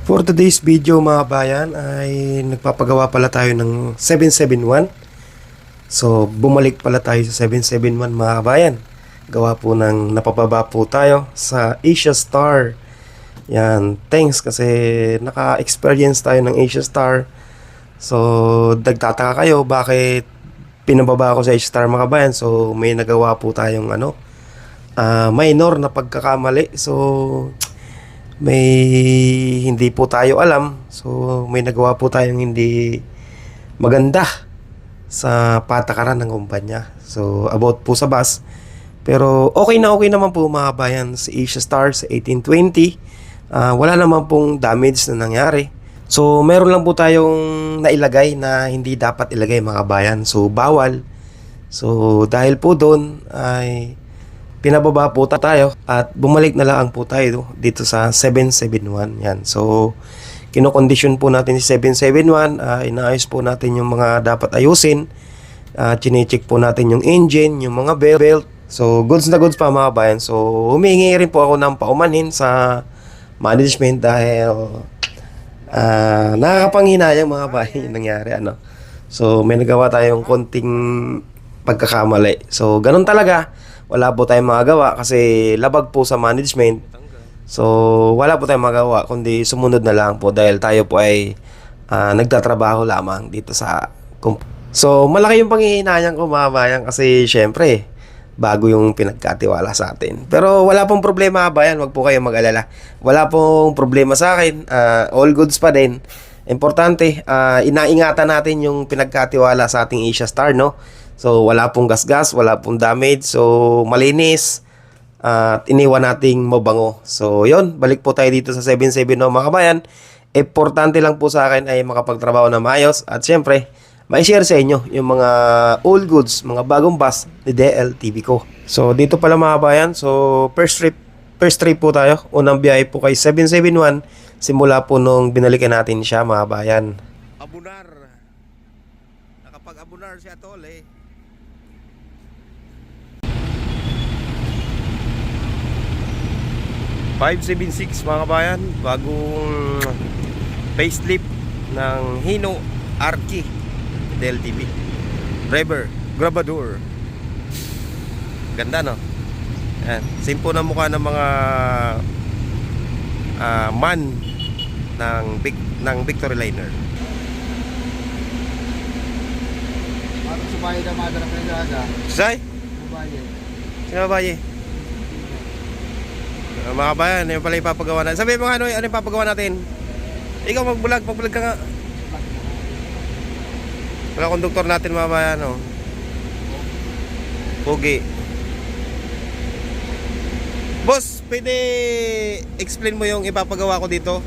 For today's video mga bayan ay nagpapagawa pala tayo ng 771. So bumalik pala tayo sa 771 mga bayan. Gawa po ng napababa po tayo sa Asia Star. Yan, thanks kasi naka-experience tayo ng Asia Star. So dagtataka kayo bakit pinababa ako sa Asia Star mga bayan. So may nagawa po tayong ano, ah, minor na pagkakamali. So may hindi po tayo alam. So, may nagawa po tayong hindi maganda sa patakaran ng kumpanya. So, about po sa bus. Pero okay na okay naman po mga bayan sa Asia Star sa 1820. Ah, wala naman pong damage na nangyari. So, meron lang po tayong nailagay na hindi dapat ilagay mga bayan. So, bawal. So, dahil po doon ay pinababa po tayo at bumalik na lang po tayo dito sa 771 yan. So kinokondisyon po natin si 771 uh, inaayos po natin yung mga dapat ayusin. Uh, chinecheck po natin yung engine yung mga belt, so goods na goods pa mga bayan so humingi rin po ako ng paumanhin sa management dahil uh, nakakapanghinayang mga bayan yung nangyari ano. So may nagawa tayong konting pagkakamali. So ganun talaga wala po tayong magagawa kasi labag po sa management. So, wala po tayong magawa kundi sumunod na lang po dahil tayo po ay ah, nagtatrabaho lamang dito sa So, malaki yung panghihinayang ko mga bayan kasi syempre, bago yung pinagkatiwala sa atin. Pero wala pong problema bayan, wag po kayong mag-alala. Wala pong problema sa akin, ah, all goods pa din. Importante, ah, inaingatan natin yung pinagkatiwala sa ating Asia Star, no? So, wala pong gasgas, wala pong damage. So, malinis. At iniwan nating mabango. So, yon Balik po tayo dito sa 77 no, mga kabayan. Importante lang po sa akin ay makapagtrabaho na maayos. At syempre, may-share sa inyo yung mga old goods, mga bagong bus ni DL TV ko. So, dito pala mga kabayan. So, first trip, first trip po tayo. Unang biyahe po kay 771. Simula po nung binalikan natin siya mga kabayan. Abunar. Nakapag-abunar si Atol eh. .576 mga kabayan bagong facelift ng Hino Arki Del TV Rever Grabador ganda no Yan. simple na mukha ng mga ah, man ng big ng Victory Liner Parang subayo na madara ka na aga. Say Subayo. sino ba Ah, mga kabayan ano yung pala ipapagawa natin sabi mo nga ano, ano yung papagawa natin ikaw magbulag magbulag ka nga mga konduktor natin mga kabayan oh. Pogi Boss, pwede explain mo yung ipapagawa ko dito?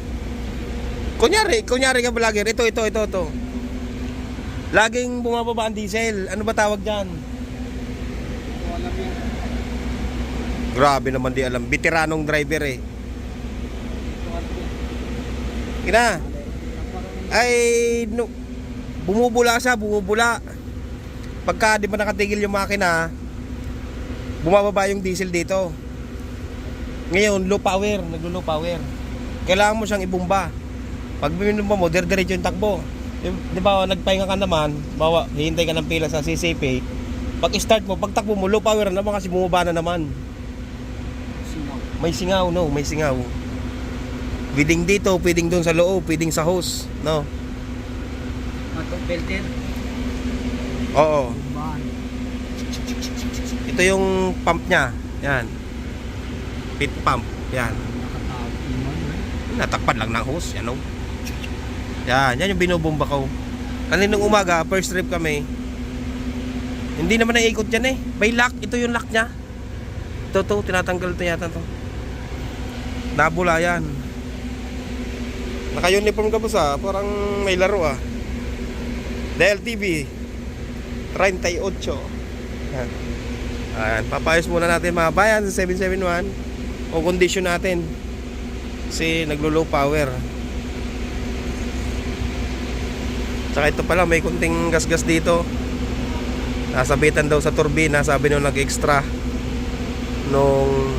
Kunyari, kunyari ka vlogger. Ito, ito, ito, ito. Laging bumababa ang diesel. Ano ba tawag dyan? Ito alam yan. Grabe naman di alam. Veteranong driver eh. Kina. Ay, no, bumubula siya, bumubula. Pagka di ba nakatigil yung makina, bumababa yung diesel dito. Ngayon, low power, naglo-low power. Kailangan mo siyang ibumba. Pag binumba mo, dire-diretso yung takbo. Di ba, nagpahinga ka naman, bawa, hihintay ka ng pila sa CCP. Pag start mo, pag takbo mo, low power na naman kasi bumaba na naman. May singaw, no? May singaw. Pwedeng dito, pwedeng doon sa loob, pwedeng sa hose, no? Matong belted. Oo. Ito yung pump niya. Yan. Pit pump. Yan. Natakpan lang ng hose. Yan, no? Yan. Yan yung binubomba ko. Kaninang umaga, first trip kami. Hindi naman naiikot yan eh. May lock. Ito yung lock niya. Ito to. Tinatanggal ito yata to. Nabula yan. Naka-uniform ka boss ah. Parang may laro ah. DLTV 38 Yan. Ayan, papayos muna natin mga bayan sa 771 o condition natin kasi naglo-low power Tsaka ito pala may kunting gasgas dito nasabitan daw sa turbina sabi nung nag-extra nung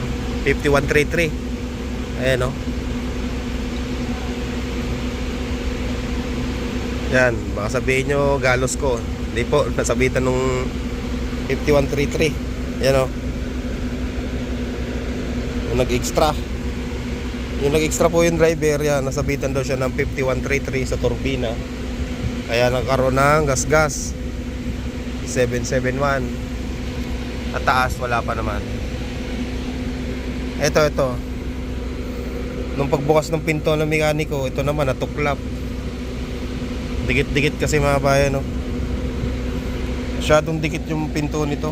5133 ayan o Yan, baka sabihin nyo galos ko. Hindi po, nasabitan nung 5133. Yan o. Yung nag-extra. Yung nag-extra po yung driver, yan, nasabitan daw siya ng 5133 sa turbina. Kaya nagkaroon ng gas-gas. 771. At taas, wala pa naman. Ito, ito. Nung pagbukas ng pinto ng mekaniko, ito naman natuklap. Dikit-dikit kasi mga bayan, no. Masyadong dikit yung pinto nito.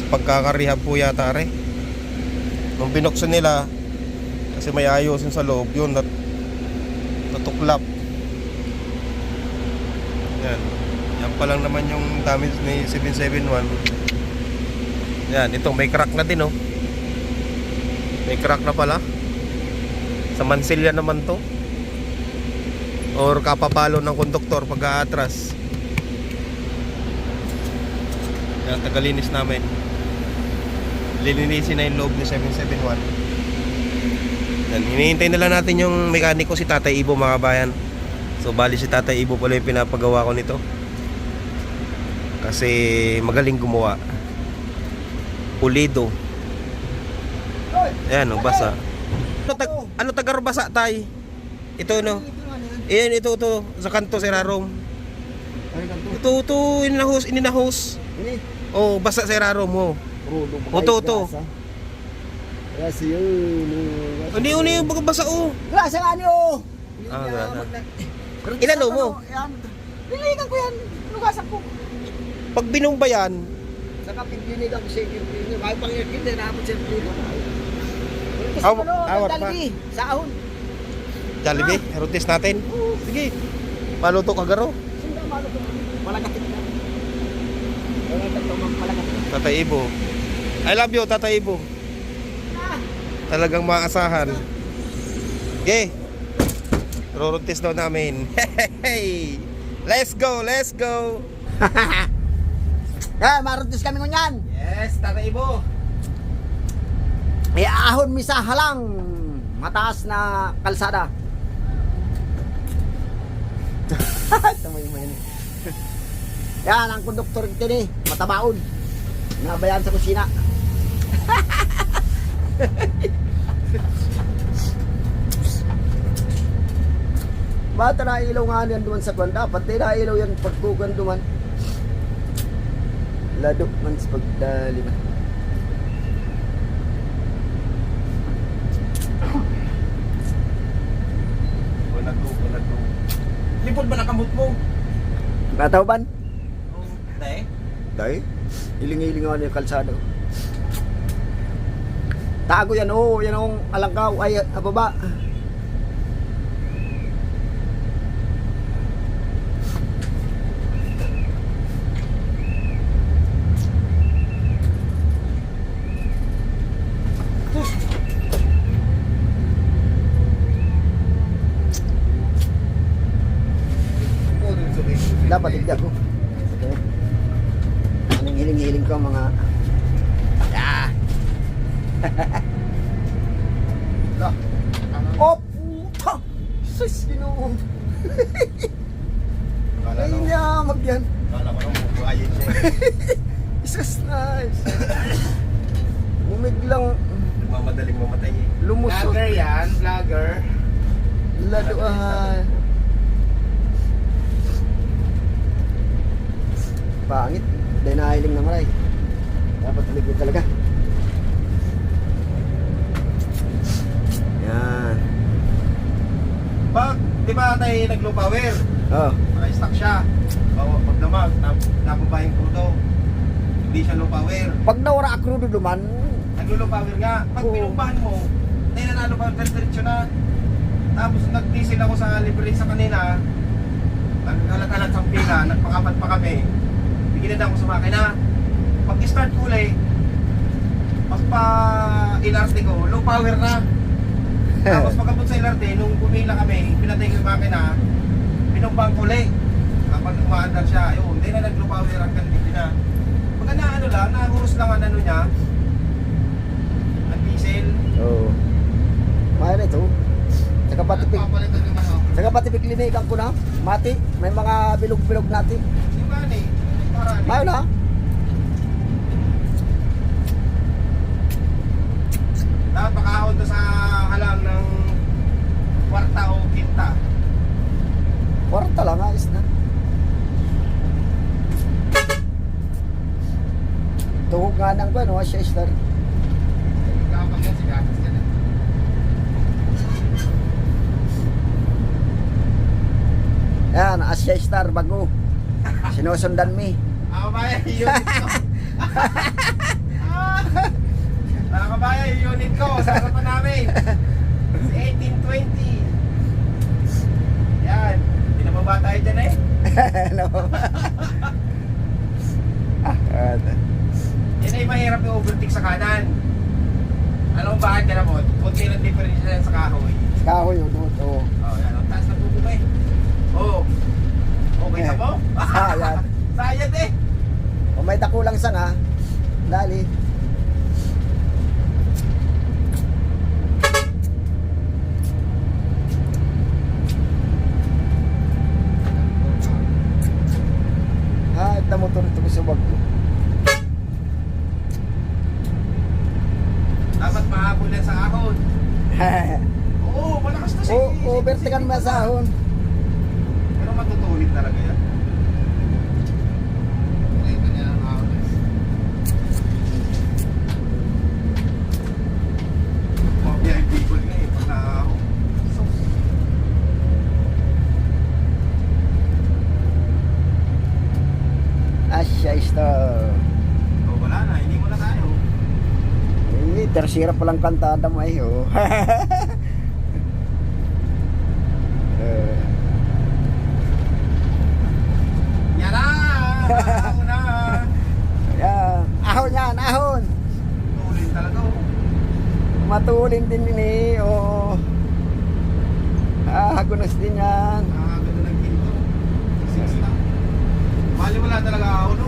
Sa pagkakarehab po yata re. Nung binuksan nila, kasi may ayosin sa loob, yun, nat natuklap. Yan. Yan pa lang naman yung damage ni 771. Yan, ito may crack na din, oh. May crack na pala. Sa mansilya naman to. Or kapapalo ng konduktor pag aatras. Yan, tagalinis namin. Lilinisin na yung loob ni 771. Yan, hinihintay na lang natin yung mekaniko si Tatay Ibo mga bayan. So bali si Tatay Ibo pala yung pinapagawa ko nito. Kasi magaling gumawa. Pulido. Ayan, oh, basa. Ano, tag, ano tagar basa tay? Ito no. Ayan, ito ito sa kanto si Rarom. Ito ito ininahos, ininahos. Ini. Oh, basa si Rarom mo. Pa Oto, oto. grasa. Grasa yun. Hindi uni yung basa oh. Grasa nga niyo. Ah, grasa. Ilan mo? Yan. Liligan ko yan. Lugasan ko. Pag binumba yan, Saka pipinigan ko siya yung Kahit pang yakin, din namin siya Aw- awat pa. Sa ahon. Jollibee, rutis natin. Sige. Paluto ka garo. Malagatin na. Wala ka. Tatay Ibo. I love you, Tatay Ibo. Talagang maasahan. Okay. Ruruntis daw namin. Hey! Let's go, let's go. Eh, maruntis kami ngunyan. Yes, Tatay Ibo. May ahon mi sa halang. Mataas na kalsada. Tamay mo yan. Yan ang konduktor ito ni, matabaon. Nabayan sa kusina. Bata na ilaw nga yan duman sa kwan. Dapat na ilaw yan pagkukan duman. Ladok man sa pagdali man. Bulag ko, bulag ko. Lipod ba nakamot mo? Natawban? Dahil? Dahil, iling-iling nga yung kalsada. Tago yan, oo. yan ang alangkaw. Ay, ababa. Dapat hindi ako. Okay. Anong hiling-hiling ko mga... Ah! oh, puta! Sus, ginoo. Kala Ay, ko, niya, magyan. kala ko nang bubuhayin siya. Sus, nice. Umiglang Mamadaling mamatay eh. lumusot. yan, vlogger. Laduan. Pangit. Dahil nahiling na maray. Dapat tuligid talaga. Yan. Pag, di ba tayo nag-low power? Oh. Naka-stack siya. Bawa, pag damag, nab- nababa yung crudo. Hindi siya low power. Pag nawara akrudo duman, Nag-low power nga. Pag Oo. pinumbahan mo, tayo nanalo pa diretso na. Tapos nag-diesel ako sa libre sa kanina. Nagkalat-alat sa pila, nagpakapat pa kami. Bigyan na ako sa makina. Pag start ko ulit, pas pa inarte ko, low power na. Tapos pagkabot sa LRT, nung pumila kami, pinatay ko yung makina, pinumbang ko ulit. Kapag umaandar siya, yun, hindi na nag-low power ang kaniliti na. Pagka na ano lang, nahurus lang ang ano niya, ang diesel. Oo. Oh. Mahal ito. Tsaka pati pig. Papalitan yung ano, Saka pati biklinikan ko na. Mati, may mga bilog-bilog natin. Di ba ni? Para ni? Mayo na. Dapat makahon to sa halang ng kwarta o kinta. Kwarta lang, ayos na. Tuhog nga ng ko, no? Siya star. Kapag yan, sigatas. Yan, Asia Star, bago. Sinusundan mi. Mga kabayan, yung unit ko. Mga kabayan, yung unit ko. Sa harapan namin. Si 1820. Yan. Hindi na baba tayo dyan eh. ano ba? ah, ano. Yan ay mahirap yung overtake sa kanan. Alam mo bakit na mo? Kunti lang difference yan sa kahoy. Kahoy, oh, doon, oh. Oh, yan. Ang taas na tubo eh. Oh. Okay na mo? Sayad. Sayad eh. Kung may dakulang sanga, dali. Ah, ito motor ito sa wag ko. Dapat mahabol yan sa ahon. Oo, malakas to si... o, overtakan mo sa ahon. Pero matutulit talaga yan. Ito niya ang ahon eh. Mabiyahe people nga eh, pag naahon. Sus. Star. Oh, wala na, hindi mo na tayo. Eh, tersira pa lang kantada mo eh, oh. Yan na! Ahon na! Yan. Ahon yan, ahon. Tulit talaga oh. Matulin din din eh, oh. Ah, gunos din yan. Nakakaganda ng hinto. Six na. Mali wala talaga ahon no?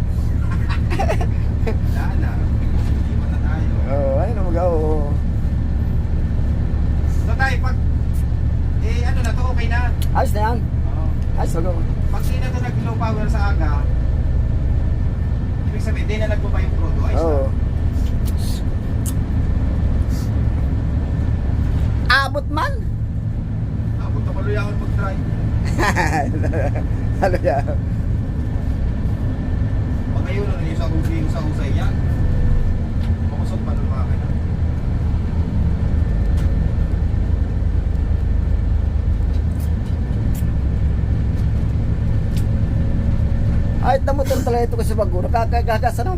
Ito motor talaga ito ko sa bago. Nakakagagas ano?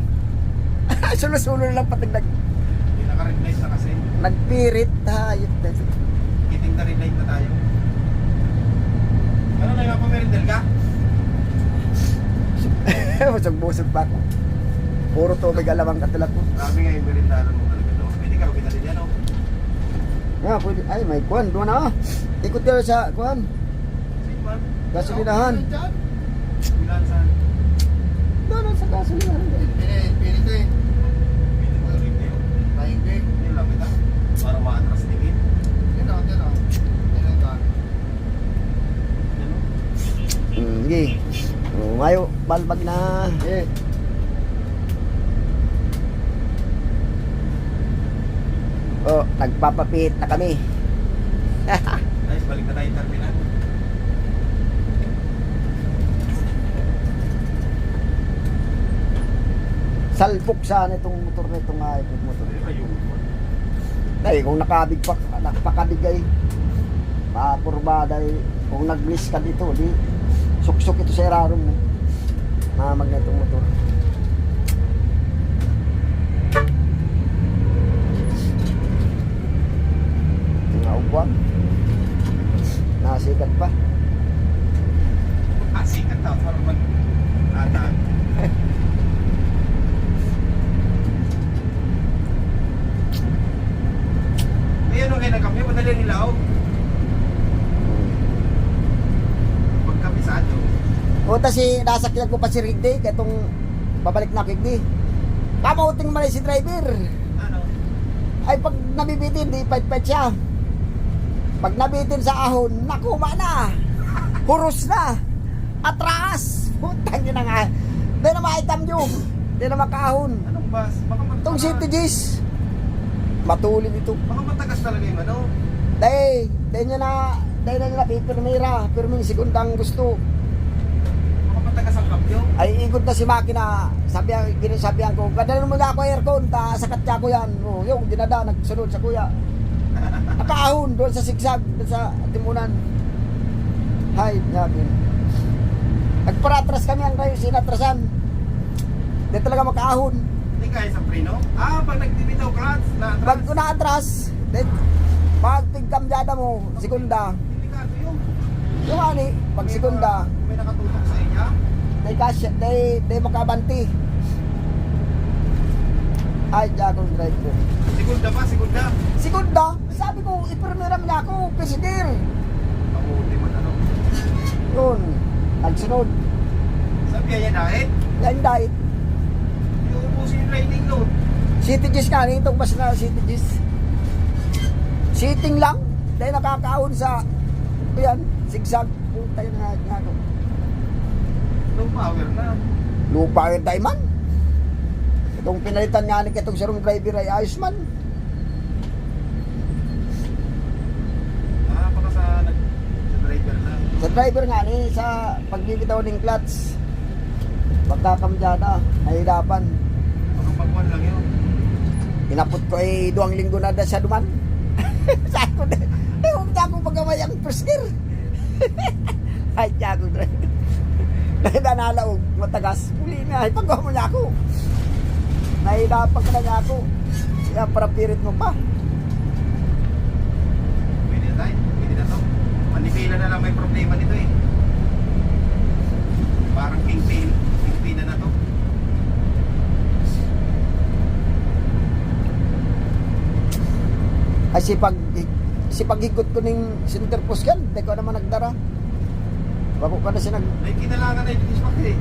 Sulo-sulo na lang pati nag, Hindi naka-red na kasi. nagpirit. Na ito. Kiting na red light na tayo. Ano na yung pamerindel ka? Busog-busog pa ako. Puro tubig alamang katulad ko. Grabe nga yung merindalan mo talaga to. Pwede ka rin din yan, oh. Nga, pwede. Ay, may kuhan. Doon na. Ikot tayo sa kuhan. Gasolinahan. Bilan saan? Doon sa gasolinahan. Eh, pili ko eh. Pili ko rin kayo. Maingay. Hindi lang kita. Para maatras. Yan o, yan o. Yan o, yan. Sige. Mayo, balbag na. Eh, Oh, nagpapapit na kami. Guys, balik na tayo yung terminal. Salpok sana itong motor na itong hybrid motor. Hindi, ayun. Ay, kung nakabig pa, nakapakabigay, papurbada, eh, kung nag-bliss ka dito, di, suksok ito sa iraron mo. Mamag na itong motor. Tingaugwag. Nasikat pa. Ah, sikat daw. Para mag... Ata. Punta si nasakyan ko pa si Rigdy, katong babalik na Rigdy. Kamauting man si driver. Ano? Ay pag nabibitin, di pait-pait siya. Pag nabitin sa ahon, nakuma na. Huros na. Atras. Putang ina nga. Di na maitam yung. Di na makaahon. Anong bus? Baka mat- Itong City G's. Matulin ito. Baka matagas talaga yung ano. Day, day nyo na, day na nila pipirmira. Pero may segundang gusto. Baka matagas ang kamyo. Ay ikot na si makina. Sabi ang ginasabihan ko, gadalan mo na ako aircon, ta sakat niya ko yan. Oh, yung dinada, nagsunod sa kuya. Nakaahon doon sa sigsag, doon sa timunan. Hay, sabi. Nagparatras kami ang kayo, sinatrasan. Di talaga makaahon. Hindi kaya sa preno. Ah, pag nagbibitaw clutch, na Pag unaatras, pag tigkamdyada mo, segunda. Delikado yun. Yung ani, pag segunda, May nakatutok sa inyo. Day kasya, day, day makabanti. Ay, Jagong driver. Segunda pa, segunda. Segunda, sabi ko, ipirmiram niya ako, presidir. Mabuti man ano. Yun, nagsunod. Sabi niya dahil. Yan dahil, Yung ubusin yung lighting note. City Gis nga, itong bus na City Gis. Sitting lang, dahil nakakaon sa, yan, zigzag. Puta yun na nga ako. Low power na. Lupa yung diamond. Itong pinalitan nga ni itong sarong driver ay ayos man. Ah, baka sa, sa driver na. Sa driver nga ni, sa pagbibitaw ng clutch, pagkakamdyada, nahirapan. Baka pagwan lang yun. Inapot ko ay duwang linggo na da sa duman. Sabi ko na, eh, huwag niya akong magamay ang first gear. ay, ako na. Dahil nanalaog, matagas. Muli na, ay pagawa mo niya ako. Nahirapan ka na niya ako. Kaya para pirit mo pa. Pwede na tayo. Pwede na to. Manipila na lang may problema nito eh. Parang kingpin. Kingpin na na to. Ay si pag si paghigot ko ning center post kan, di ko naman nagdara. Bago ka na siya nag May kinalangan na yung dispatch eh.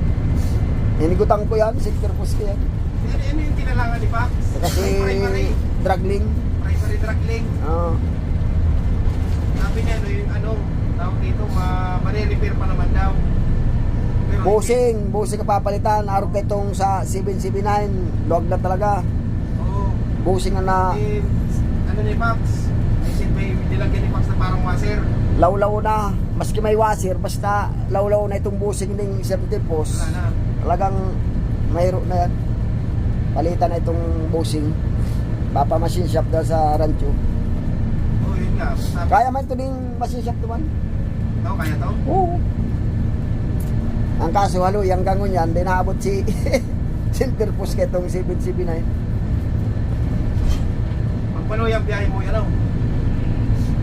Inigutan ko yan, center post ko yan. Ano, ano yung kinalangan ni Pax? Kasi primary. dragling. Primary drug link. Oo. Sabi niya ano yung ano, tawag dito, ma mare-repair pa naman daw. Pero Busing, busing ka papalitan. Araw ka itong sa 779. Log na talaga. Oo. Busing na na Eh, ano ni Pax? Isin may nilagyan ni Pax na parang washer. lawlaw na. Maski may washer, basta lawlaw na itong busing ng center post. Wala na. Talagang mayroon na yan. Palitan na itong busing. Papa machine shop daw sa rancho. Oo, yun nga. Sabi, Kaya man ito ding machine shop naman. Tao, kaya to? Oo. Ang kaso halo, yung gangon yan, di naabot si center post ka itong 779. Pagpalo yung biyahe mo, yan o.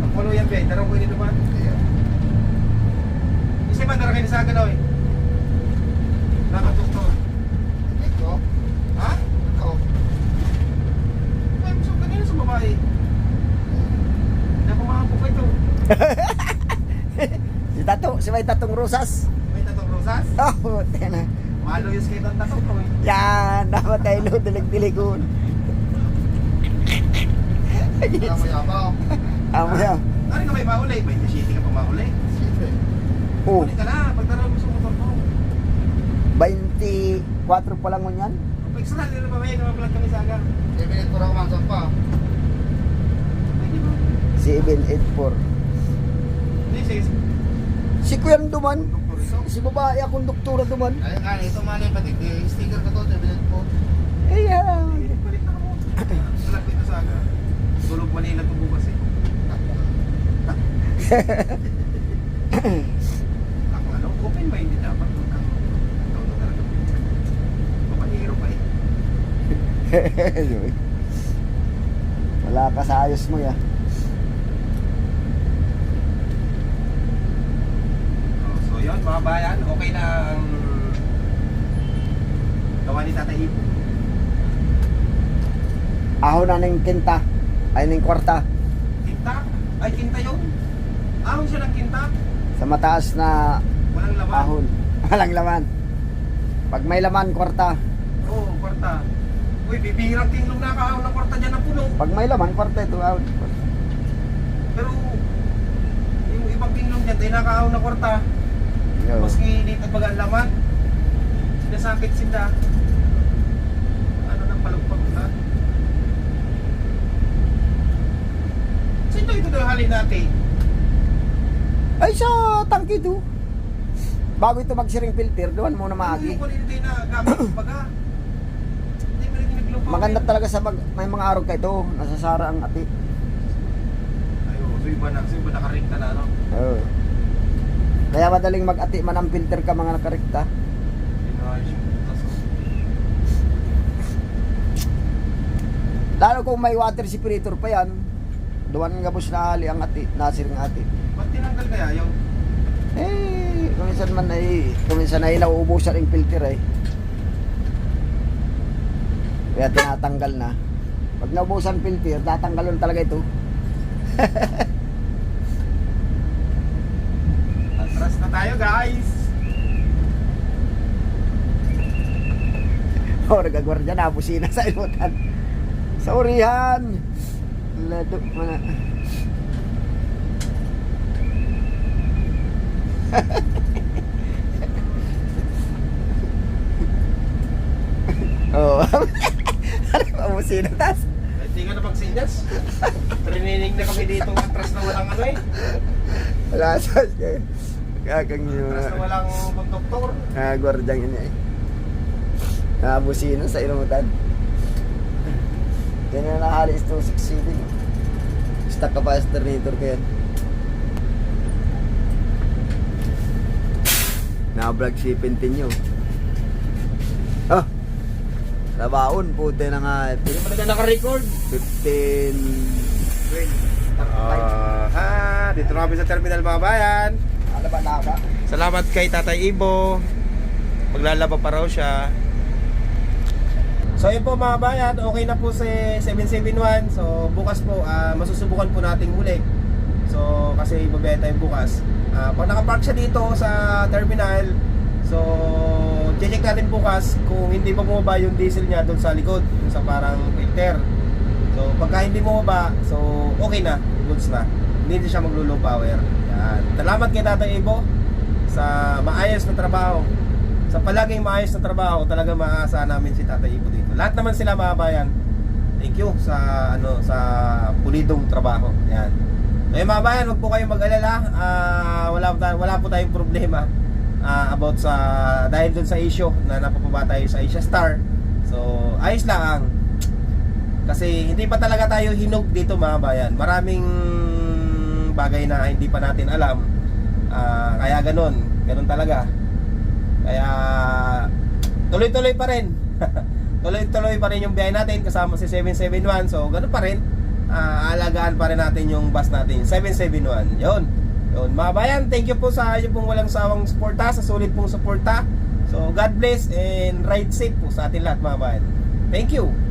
Pagpalo yung biyahe, darang ko dito ba? Isa man, darang kayo sa akin eh. Dapat doktor. Ito, Ha? ito. Ay, gusto ko kanina sa babae. Ako makapok ito. Si Tato, si may Tatong Rosas. May tatong rosas. Oh, tena. Malo yung skate ang tatong ko eh. Yan, dapat tayo lo, dilig-diligon. Kaya mo yabaw. Amo yan. Ano ka may mahuli? May city ka pa mahuli. Siyempre. Oh, Huli ka na, motor mo. 24 pa lang mo yan. Pag extra, hindi na ba may namablog kami sa aga? 10 minutes para kumansang pa. Ay, ba? 784. Hindi, sige. Si Kuya Duman, si babae akong doktora Duman. Ayun nga, ito man yung patig. Di sticker ka to, 10 minutes po. Ayan. Balik na mo. Salak dito sa aga. Tulog Manila to bukas eh. Ako ano, open minded dapat. Ikaw ikaw na talaga. Papahiro pa eh. Wala ka sa ayos mo ya. So yun mga bayan, okay na ang gawa ni Tata Ipo. Aho na ng kinta. Ay ng kwarta. Kinta? Ay, kinta yun. Ahon siya ng kinta. Sa mataas na Walang laman. ahon. Walang laman. Pag may laman, kwarta. Oo, oh, kwarta. Uy, bibihirang tinglong nakahawak ng kwarta dyan ng puno. Pag may laman, kwarta ito out. Pero, yung ibang tinglong dyan, tayo nakahawak ng kwarta. Yo. Maski dito pag ang laman. Sinasakit sinda. Ano nang palugpag na? Sino ito daw halin natin? Ay, sa tangki to. Bago ito magsiring filter, doon muna maagi. Yung kunin tayo na gamit baga. Hindi mo rin naglupa. Maganda talaga sa pag may mga araw ka ito, nasasara ang ati. Ayo, so iba na, so iba nakarikta na ano. Oo. Kaya madaling mag-ati man ang filter ka mga butas ko. Lalo kung may water separator pa yan, duwan nga bus na ali ang ati, nasiring ati. Ba't tinanggal kaya yung Eh, kuminsan man ay, kuminsan ay nauubusan ang filter eh. Kaya tinatanggal na. Pag naubusan filter, tatanggalon talaga ito. atras na tayo guys? O, nagagwardya na, busina sa ilutan. Sa urihan. Lado mo na. Tas? Hindi ka na magsinyas. Trininig na kami dito atras na walang ano eh. Wala sa Kakang nyo. Atras na walang konduktor. Ah, gwardyang yun eh. Ah, busina sa ilutan. Yan na nakahalis 267. Stock capacitor ko yan. Na-vlog si Pentinyo. Ah! Nabaon, puti na nga. Hindi mo na naka-record. 15... Ah, ha, dito na kami sa terminal mga bayan. Ano ba laba? Salamat kay Tatay Ibo. Maglalaba pa raw siya. So yun po mga bayan, okay na po si 771. So bukas po, ah, masusubukan po nating muli. So kasi ibabaya tayo bukas. Ah, pag nakapark siya dito sa terminal, so check natin bukas kung hindi pa bumaba yung diesel niya doon sa likod, yung sa parang filter. So pagka hindi bumaba, so okay na, goods na. Hindi siya maglo-low power. Yan. Salamat kay Tatay Ibo sa maayos na trabaho. Sa palaging maayos na trabaho, talaga maaasahan namin si Tatay Ibo dito. Lahat naman sila mga bayan. Thank you sa ano sa pulidong trabaho. Yan. So yung mga bayan, huwag po kayong mag-alala. Ah, wala, wala po tayong problema ah, about sa dahil dun sa issue na napapaba tayo sa Asia Star. So, ayos lang. Kasi hindi pa talaga tayo hinog dito mga bayan. Maraming bagay na hindi pa natin alam. Ah, kaya ganun. Ganun talaga. Kaya tuloy-tuloy pa rin. tuloy-tuloy pa rin yung biyahe natin kasama si 771. So, ganun pa rin. Ah, alagaan pa rin natin yung bus natin. 771. Yun. Yun. Mga bayan, thank you po sa inyo pong walang sawang suporta, sa sulit pong suporta. So, God bless and ride safe po sa atin lahat mga bayan. Thank you.